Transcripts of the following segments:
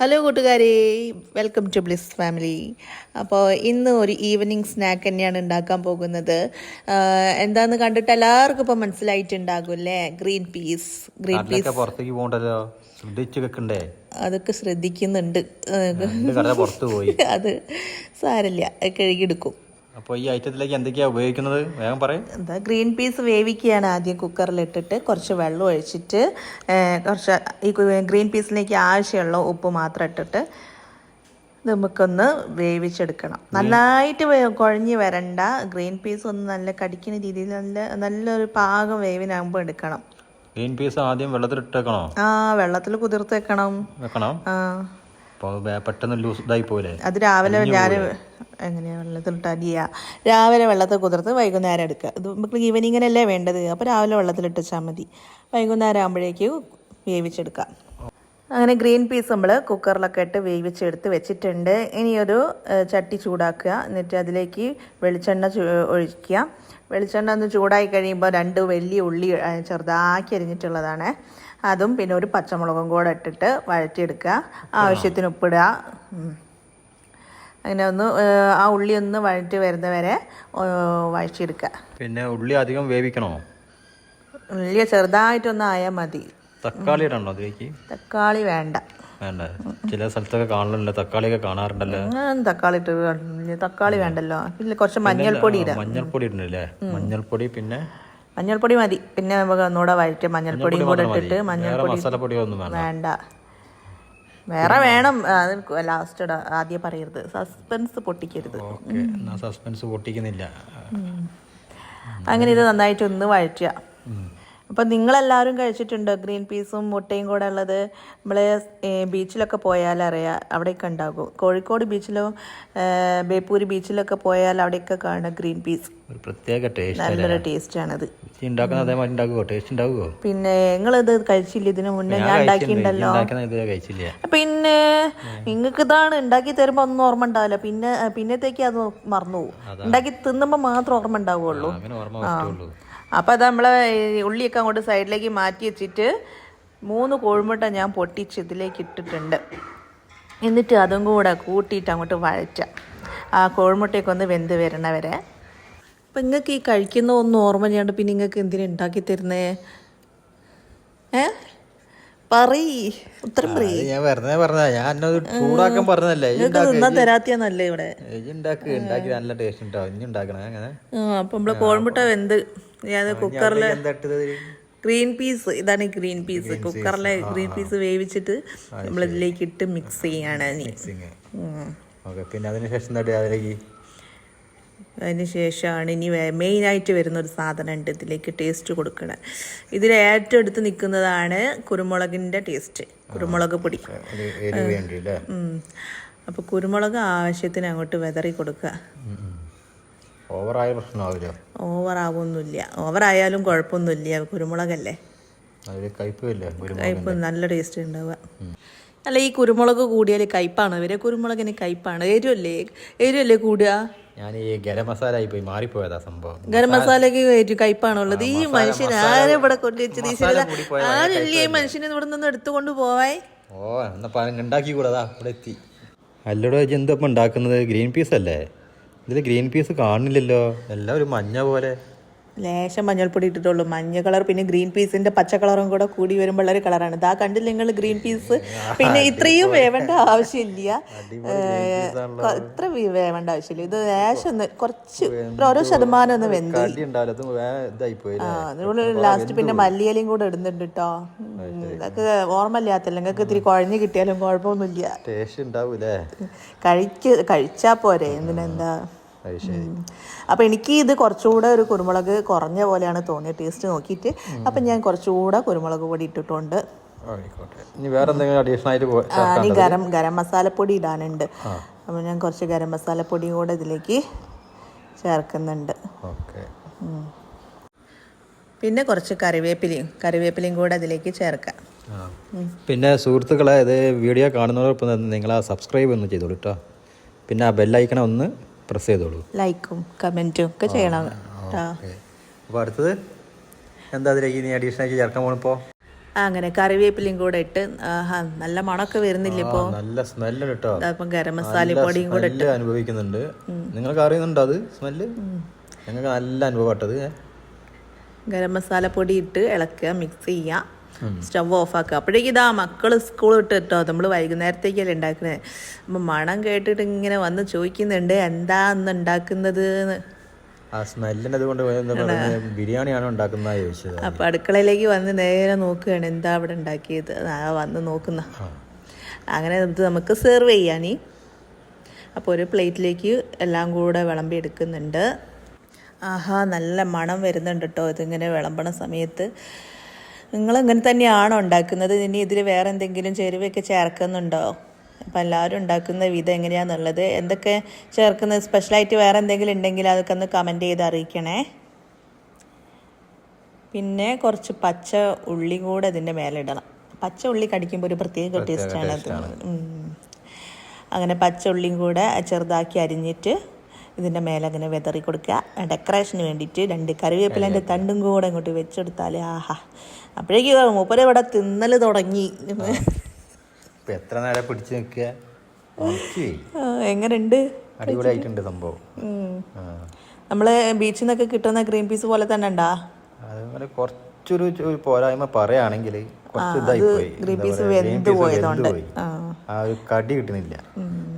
Hello കൂട്ടുകാരെ. Welcome to bliss family അപ്പോൾ ഇന്ന് ഒരു ഈവനിങ് സ്നാക്ക് തന്നെയാണ് ഉണ്ടാക്കാൻ പോകുന്നത്. എന്താന്ന് കണ്ടിട്ട് എല്ലാവർക്കും ഇപ്പോൾ മനസ്സിലായിട്ടുണ്ടാകും അല്ലേ? ഗ്രീൻ പീസ് ഗ്രീൻ പീസ് പുറത്തേക്ക് പോകണ്ടല്ലോ? ശ്രദ്ധിച്ച് വെക്കണ്ടേ അതൊക്കെ ശ്രദ്ധിക്കുന്നുണ്ട്. പുറത്ത് പോയി. അത് സാരല്ല കഴുകിയെടുക്കും. അപ്പോൾ ഈ ഐറ്റത്തിലേക്ക് എന്തൊക്കെയാ ഉപയോഗിക്കുന്നത്? വേഗം പറയും. എന്താ ഗ്രീൻ പീസ് വേവിക്കുകയാണ് ആദ്യം കുക്കറിലിട്ടിട്ട് കുറച്ച് വെള്ളം ഒഴിച്ചിട്ട് കുറച്ച് ഈ ഗ്രീൻ പീസിലേക്ക് ആവശ്യമുള്ള ഉപ്പ് മാത്രം ഇട്ടിട്ട് നമുക്കൊന്ന് വേവിച്ചെടുക്കണം. നന്നായിട്ട് കുഴഞ്ഞ് വരണ്ട. ഗ്രീൻ പീസ് ഒന്ന് നല്ല കടിക്കുന്ന രീതിയിൽ നല്ല നല്ലൊരു പാകം വേവിനാകുമ്പോൾ എടുക്കണം. ഗ്രീൻ പീസ് ആദ്യം വെള്ളത്തിൽ ഇട്ടേക്കണോ ആ വെള്ളത്തിൽ കുതിർത്തേക്കണം വെക്കണം. ആ. പെട്ടെന്ന് ലൂസ് ഇതായി പോലെ അത് രാവിലെ ഞാൻ എങ്ങനെയാ വെള്ളത്തിലിട്ട് അരിയാ രാവിലെ വെള്ളത്തിൽ കുതിർത്ത് വൈകുന്നേരം എടുക്കുക ഇത് നമുക്ക് ഈവനിങ്ങിനല്ലേ വേണ്ടത്? അപ്പോൾ രാവിലെ വെള്ളത്തിലിട്ട് വെച്ചാൽ മതി. വൈകുന്നേരം ആകുമ്പോഴേക്ക് വേവിച്ചെടുക്കാം. അങ്ങനെ ഗ്രീൻ പീസ് നമ്മൾ കുക്കറിലൊക്കെ ഇട്ട് വേവിച്ചെടുത്ത് വെച്ചിട്ടുണ്ട്. ഇനി ഒരു ചട്ടി ചൂടാക്കുക. എന്നിട്ട് അതിലേക്ക് വെളിച്ചെണ്ണ ഒഴിക്കുക. വെളിച്ചെണ്ണ ഒന്ന് ചൂടായി കഴിയുമ്പോൾ രണ്ട് വലിയ ഉള്ളി ചെറുതാക്കി അരിഞ്ഞിട്ടുള്ളതാണ്. അതും പിന്നെ ഒരു പച്ചമുളകും കൂടെ ഇട്ടിട്ട് വഴറ്റിയെടുക്കുക. ആവശ്യത്തിന് ഉപ്പിടുക. അങ്ങനെ ഒന്ന് ആ ഉള്ളി ഒന്ന് വഴറ്റി വരുന്നവരെ വഴറ്റിയെടുക്കുക. പിന്നെ ഉള്ളി അധികം വേവിക്കണോ? ഉള്ളി ചെറുതായിട്ടൊന്ന് ആയാൽ മതി. തക്കാളി ഇടണോ അതിലേക്ക് തക്കാളി വേണ്ട. വേണ്ട. ചില സ്ഥലത്തൊക്കെ കാണലുണ്ടല്ലോ തക്കാളിയൊക്കെ കാണാറുണ്ടല്ലോ. തക്കാളി ഇട്ട് തക്കാളി വേണ്ടല്ലോ. പിന്നെ കുറച്ച് മഞ്ഞൾപ്പൊടി ഇടാം. മഞ്ഞൾപ്പൊടി ഇടണല്ലേ? മഞ്ഞൾപ്പൊടി പിന്നെ മഞ്ഞൾപ്പൊടി മതി. പിന്നെ നമുക്ക് ഒന്നുകൂടെ വഴറ്റി മഞ്ഞൾപ്പൊടിയും കൂടെ ഇട്ടിട്ട് മഞ്ഞൾപ്പൊടി വേണ്ട. വേണ്ട. വേറെ വേണം. അത് ലാസ്റ്റ് ആദ്യം പറയരുത്. സസ്പെൻസ് പൊട്ടിക്കരുത്. ഓക്കേ. ഞാൻ സസ്പെൻസ് പൊട്ടിക്കുന്നില്ല. അങ്ങനെ ഇത് നന്നായിട്ട് ഒന്ന് വഴറ്റുക ഉം. അപ്പം നിങ്ങളെല്ലാവരും കഴിച്ചിട്ടുണ്ടോ ഗ്രീൻ പീസും മുട്ടയും കൂടെ ഉള്ളത്? നമ്മൾ ബീച്ചിലൊക്കെ പോയാൽ അറിയാം അവിടെയൊക്കെ ഉണ്ടാകും. കോഴിക്കോട് ബീച്ചിലോ ബേപ്പൂരി ബീച്ചിലൊക്കെ പോയാൽ അവിടെയൊക്കെ കാണും ഗ്രീൻ പീസ്. ഒരു പ്രത്യേക ടേസ്റ്റ് നല്ലൊരു ടേസ്റ്റാണത് പിന്നെ നിങ്ങളിത് കഴിച്ചില്ല? ഇതിനു മുന്നേ ഞാൻ ഉണ്ടാക്കിയിട്ടുണ്ടല്ലോ. ഇത് കഴിച്ചില്ല. പിന്നെ നിങ്ങൾക്ക് ഇതാണ് ഉണ്ടാക്കി തരുമ്പോൾ ഒന്നും ഓർമ്മ ഉണ്ടാവില്ല. പിന്നെ പിന്നത്തേക്ക് അത് മറന്നു പോകും ഉണ്ടാക്കി തിന്നുമ്പോൾ മാത്രം ഓർമ്മ ഉണ്ടാവുള്ളൂ. ആ. അപ്പോൾ അത് നമ്മൾ ഉള്ളിയൊക്കെ അങ്ങോട്ട് സൈഡിലേക്ക് മാറ്റി വെച്ചിട്ട് മൂന്ന് കോഴിമുട്ട ഞാൻ പൊട്ടിച്ച് ഇതിലേക്ക് ഇട്ടിട്ടുണ്ട്. എന്നിട്ട് അതും കൂടെ കൂട്ടിയിട്ട് അങ്ങോട്ട് വഴച്ച ആ കോഴിമുട്ടയൊക്കെ ഒന്ന് വെന്ത് വരണവരെ അപ്പം നിങ്ങൾക്ക് ഈ കഴിക്കുന്ന ഒന്ന് ഓർമ്മ ചെയ്യാണ്ട് പിന്നെ നിങ്ങൾക്ക് എന്തിനാ ഉണ്ടാക്കി തരുന്നേ? ഏ? പറയ്. ഉത്തരം പറയ്. ഞാൻ വെറുതെ പറഞ്ഞതാ. ഞാൻ ചൂടാക്കാൻ പറഞ്ഞതല്ലേ. തിന്നാൻ തരാത്തിയാന്നല്ലേ ഇവിടെ. ഉണ്ടാക്കി. നല്ല ടേസ്റ്റ് ഉണ്ടാവും ഇനി ഉണ്ടാക്കണേ അങ്ങനെ. ആ അപ്പം നമ്മളെ കോഴിമുട്ട വെന്ത് ഞാൻ കുക്കറിൽ? ഗ്രീൻ പീസ് ഇതാണ് ഗ്രീൻ പീസ്. കുക്കറിലെ ഗ്രീൻ പീസ് വേവിച്ചിട്ട് നമ്മൾ ഇതിലേക്ക് ഇട്ട് മിക്സ് ചെയ്യാണ്. പിന്നെ അതിനുശേഷം എന്താ ഇടുക അതിലേക്ക്? അതിന് ഇനി മെയിനായിട്ട് വരുന്ന ഒരു സാധനം ഉണ്ട് ഇതിലേക്ക് ടേസ്റ്റ് കൊടുക്കണം. ഇതിൽ ഏറ്റവും എടുത്ത് നിൽക്കുന്നതാണ് കുരുമുളകിന്റെ ടേസ്റ്റ് കുരുമുളക് പൊടി. അപ്പോൾ കുരുമുളക് ആവശ്യത്തിന് അങ്ങോട്ട് വിതറി കൊടുക്കുക. ഓവറായ പ്രശ്നമാവില്ല. ഓവറാവൊന്നുമില്ല. ഓവറായാലും കുഴപ്പമൊന്നുമില്ല. കുരുമുളകല്ലേ? കയ്പ്പ് നല്ല ടേസ്റ്റ് ഉണ്ടാവുക. അല്ല ഈ കുരുമുളക് കൂടിയാൽ കയ്പ്പാണ് ഇവരെ കുരുമുളകിന് കയ്പ്പാണ് എരുവല്ലേ? എരുവല്ലേ കൂടുക ഞാൻ ഈ ഗരം മസാല പോയി മാറിപ്പോയതാ സംഭവം. ഗരം മസാലയ്ക്ക് കയറ്റി കയ്പ്പാണുള്ളത് ഈ മനുഷ്യൻ ആരും ഇവിടെ കൊണ്ടുവച്ചത് ആരില്ലേ ഈ മനുഷ്യനെ ഇവിടെ നിന്ന് എടുത്തുകൊണ്ട് പോവായി ഓ എന്നാ ഉണ്ടാക്കി കൂടാതാ ഇവിടെ എത്തി. അല്ലടോ എന്താ ഇപ്പം ഉണ്ടാക്കുന്നത്? ഗ്രീൻ പീസ് അല്ലേ? ഇതിൽ ഗ്രീൻ പീസ് കാണുന്നില്ലല്ലോ. എല്ലാം ഒരു മഞ്ഞ പോലെ. ലേശം മഞ്ഞൾപ്പൊടി ഇട്ടിട്ടുള്ളൂ. മഞ്ഞ കളർ പിന്നെ ഗ്രീൻ പീസിന്റെ പച്ച കളറും കൂടെ കൂടി വരുമ്പോൾ ഒരു കളറാണ്. ഇതാ കണ്ടില്ല നിങ്ങൾ ഗ്രീൻ പീസ്? പിന്നെ ഇത്രയും വേവേണ്ട ആവശ്യമില്ല. ഇത്ര വേവേണ്ട ആവശ്യമില്ല. ഇത് ലേശം ഒന്ന് കുറച്ച് ഓരോ ശതമാനം ഒന്ന് വെന്ത്. ലാസ്റ്റ് പിന്നെ മല്ലിയലയും കൂടെ ഇടുന്നുണ്ട് കേട്ടോ ഇതൊക്കെ ഓർമ്മയില്ലാത്തല്ല? നിങ്ങൾക്ക് ഇത്തിരി കുഴഞ്ഞു കിട്ടിയാലും കുഴപ്പമൊന്നുമില്ല. കഴിക്ക് കഴിച്ചാ പോരെ. എന്തിനെന്താ? അത് ശരി. അപ്പം എനിക്ക് ഇത് കുറച്ചുകൂടെ ഒരു കുരുമുളക് കുറഞ്ഞ പോലെയാണ് തോന്നിയത് ടേസ്റ്റ് നോക്കിയിട്ട്. അപ്പം ഞാൻ കുറച്ചുകൂടെ കുരുമുളക് പൊടി ഇട്ടിട്ടുണ്ട്. ഇനി ഗരം ഗരം മസാലപ്പൊടി ഇടാനുണ്ട്. അപ്പം ഞാൻ കുറച്ച് ഗരം മസാലപ്പൊടിയും കൂടെ ഇതിലേക്ക് ചേർക്കുന്നുണ്ട്. പിന്നെ കുറച്ച് കറിവേപ്പിലയും കറിവേപ്പിലയും കൂടെ അതിലേക്ക് ചേർക്കാം. പിന്നെ സുഹൃത്തുക്കളെ ഇത് വീഡിയോ കാണുന്നതോടൊപ്പം നിങ്ങൾ ആ സബ്സ്ക്രൈബ് ഒന്ന് ചെയ്തോളൂ കേട്ടോ പിന്നെ ആ ബെല്ലൈക്കണ ഒന്ന് പ്രസ് ചെയ്തോളൂ. ലൈക്കും കമന്റും ഒക്കെ ചെയ്യണം. അപ്പോൾ അടുത്തത്? എന്താ അതിലേക്ക് ഇനി അഡീഷണൽ ആയിട്ട് ചേർക്കാൻ പോണിപ്പോൾ അങ്ങനെ കറിവേപ്പിലയും കൂടെ ഇട്ട് നല്ല മണമൊക്കെ വരുന്നില്ല ഇപ്പോ? നല്ല സ്മെല്ല് കേട്ടോ അപ്പം ഗരം മസാല പൊടിയും കൂടെ ഇട്ട്. അനുഭവിക്കുന്നുണ്ട്. നിങ്ങൾക്ക് അറിയുന്നുണ്ടോ അത് സ്മെല്ല് ഞങ്ങൾക്ക് നല്ല അനുഭവപ്പെട്ടത് ഗരം മസാല പൊടി ഇട്ട് ഇളക്കുക മിക്സ് ചെയ്യുക. സ്റ്റവ് ഓഫ് ആക്കുക അപ്പോഴേക്കും ഇതാ മക്കൾ സ്കൂൾ വിട്ട് കേട്ടോ നമ്മൾ വൈകുന്നേരത്തേക്കല്ലേ ഉണ്ടാക്കുന്നത് അപ്പം മണം കേട്ടിട്ട് ഇങ്ങനെ വന്ന് ചോദിക്കുന്നുണ്ട് എന്താ അന്ന് ഉണ്ടാക്കുന്നത് ആ സ്മെല്ലിനത് കൊണ്ട് ബിരിയാണിയാണോ ഉണ്ടാക്കുന്നത് ചോദിച്ചത്. അപ്പൊ അടുക്കളയിലേക്ക് വന്ന് നേരെ നോക്കുകയാണ് എന്താ അവിടെ ഉണ്ടാക്കിയത് ആ വന്ന് നോക്കുന്ന. അങ്ങനെ ഇത് നമുക്ക് സെർവ് ചെയ്യാനീ അപ്പോൾ ഒരു പ്ലേറ്റിലേക്ക് എല്ലാം കൂടെ വിളമ്പി എടുക്കുന്നുണ്ട്. ആഹാ നല്ല മണം വരുന്നുണ്ട് കേട്ടോ ഇതിങ്ങനെ വിളമ്പണ സമയത്ത്. നിങ്ങൾ ഇങ്ങനെ തന്നെയാണോ ഉണ്ടാക്കുന്നത്? ഇനി ഇതിൽ വേറെ എന്തെങ്കിലും ചേരുവയൊക്കെ ചേർക്കുന്നുണ്ടോ? അപ്പം എല്ലാവരും ഉണ്ടാക്കുന്ന വിധം എങ്ങനെയാണെന്നുള്ളത് എന്തൊക്കെ ചേർക്കുന്നത് സ്പെഷ്യലായിട്ട് വേറെ എന്തെങ്കിലും ഉണ്ടെങ്കിൽ അതൊക്കെ ഒന്ന് കമന്റ് ചെയ്ത് അറിയിക്കണേ. പിന്നെ കുറച്ച് പച്ച ഉള്ളി കൂടെ ഇതിന്റെ മേലെ ഇടണം. പച്ച ഉള്ളി കടിക്കുമ്പോൾ ഒരു പ്രത്യേക ടേസ്റ്റാണ് അത് അങ്ങനെ പച്ച ഉള്ളിയും കൂടെ ചെറുതാക്കി അരിഞ്ഞിട്ട് ഇതിന്റെ മേലെ അങ്ങനെ വെതറി കൊടുക്കുക. ഡെക്കറേഷന് വേണ്ടിയിട്ട് രണ്ട് കറിവേപ്പിലേന്റെ തണ്ടും കൂടെ ഇങ്ങോട്ട് വെച്ചെടുത്താൽ ആഹാ. അപ്പോഴേക്കും മൂപ്പര് ഇവിടെ തിന്നൽ തുടങ്ങി. എത്ര നേരം പിടിച്ചു നിൽക്കുക? എങ്ങനെയുണ്ട്? അടിപൊളിയായിട്ടുണ്ട് സംഭവം. നമ്മൾ ബീച്ചിൽ നിന്നൊക്കെ കിട്ടുന്ന ഗ്രീൻ പീസ് പോലെ തന്നെ ഉണ്ടാ? അതുപോലെ കുറച്ചൊരു പോരായ്മ പറയുകയാണെങ്കിൽ കുറച്ച് ഇതായി പോയി. ഗ്രീൻ പീസ് വെന്ത് പോയതുകൊണ്ട് ആ. ഒരു കടി കിട്ടുന്നില്ല.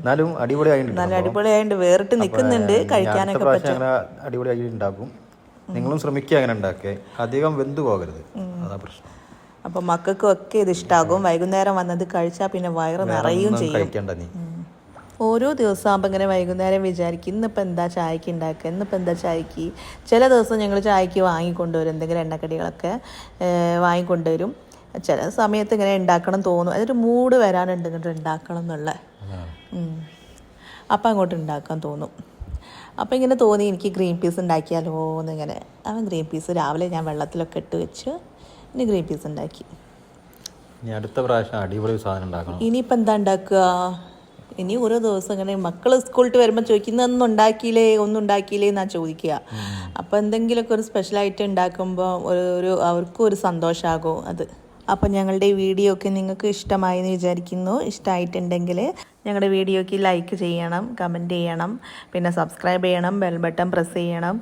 എന്നാലും അടിപൊളിയായിട്ടുണ്ട് നല്ല അടിപൊളി അടിപൊളിയായിട്ട് വേറിട്ട് നിൽക്കുന്നുണ്ട് കഴിക്കാനൊക്കെ അങ്ങനെ അടിപൊളിയായി ഉണ്ടാക്കും. നിങ്ങളും ശ്രമിക്കുക അങ്ങനെ ഉണ്ടാക്കേ. അധികം വെന്തു പോകരുത്. അതാ പ്രശ്നം. അപ്പൊ മക്കൾക്കും ഒക്കെ ഇത് ഇഷ്ടാകും. വൈകുന്നേരം വന്നത് കഴിച്ചാൽ പിന്നെ വയറ് നിറയും ചെയ്യും. ഓരോ ദിവസം ആകുമ്പോൾ ഇങ്ങനെ വൈകുന്നേരം വിചാരിക്കും ഇന്നിപ്പോൾ എന്താ ചായക്ക് ഉണ്ടാക്കുക ഇന്നിപ്പോൾ എന്താ ചായക്ക്? ചില ദിവസം ഞങ്ങൾ ചായക്ക് വാങ്ങിക്കൊണ്ടുവരും എന്തെങ്കിലും എണ്ണക്കടികളൊക്കെ വാങ്ങിക്കൊണ്ടുവരും. ചില സമയത്ത് ഇങ്ങനെ ഉണ്ടാക്കണം തോന്നും. അതൊരു മൂഡ് വരാനുണ്ട് ഇങ്ങോട്ട് ഉണ്ടാക്കണം എന്നുള്ള. അപ്പം അങ്ങോട്ട് ഉണ്ടാക്കാൻ തോന്നും. അപ്പം ഇങ്ങനെ തോന്നി എനിക്ക് ഗ്രീൻ പീസ് ഉണ്ടാക്കിയാലോ എന്നിങ്ങനെ അവൻ ഗ്രീൻ പീസ് രാവിലെ ഞാൻ വെള്ളത്തിലൊക്കെ ഇട്ട് വെച്ച് ഇനി ഗ്രീൻ പീസ് ഉണ്ടാക്കി. ഇനി അടുത്ത പ്രാവശ്യം അടിപൊളി സാധനം ഉണ്ടാക്കണം. ഇനിയിപ്പോൾ എന്താ ഉണ്ടാക്കുക? ഇനി ഓരോ ദിവസം ഇങ്ങനെ മക്കൾ സ്കൂളിട്ട് വരുമ്പോൾ ചോദിക്കുന്നത് ഒന്നും ഉണ്ടാക്കിയില്ലേ ഒന്നും ഉണ്ടാക്കിയില്ലേ എന്നാ ചോദിക്കുക. അപ്പോൾ എന്തെങ്കിലുമൊക്കെ ഒരു സ്പെഷ്യലായിട്ട് ഉണ്ടാക്കുമ്പോൾ ഒരു ഒരു അവർക്കും ഒരു സന്തോഷമാകും അത്. അപ്പോൾ ഞങ്ങളുടെ ഈ വീഡിയോ ഒക്കെ നിങ്ങൾക്ക് ഇഷ്ടമായി എന്ന് വിചാരിക്കുന്നു. ഇഷ്ടമായിട്ടുണ്ടെങ്കിൽ ഞങ്ങളുടെ വീഡിയോയ്ക്ക് ലൈക്ക് ചെയ്യണം കമന്റ് ചെയ്യണം പിന്നെ സബ്സ്ക്രൈബ് ചെയ്യണം ബെൽ ബട്ടൺ പ്രസ് ചെയ്യണം.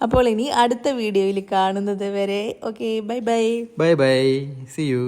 അപ്പോൾ ഇനി അടുത്ത വീഡിയോയിൽ കാണുന്നത് വരെ. Okay bye bye bye bye see you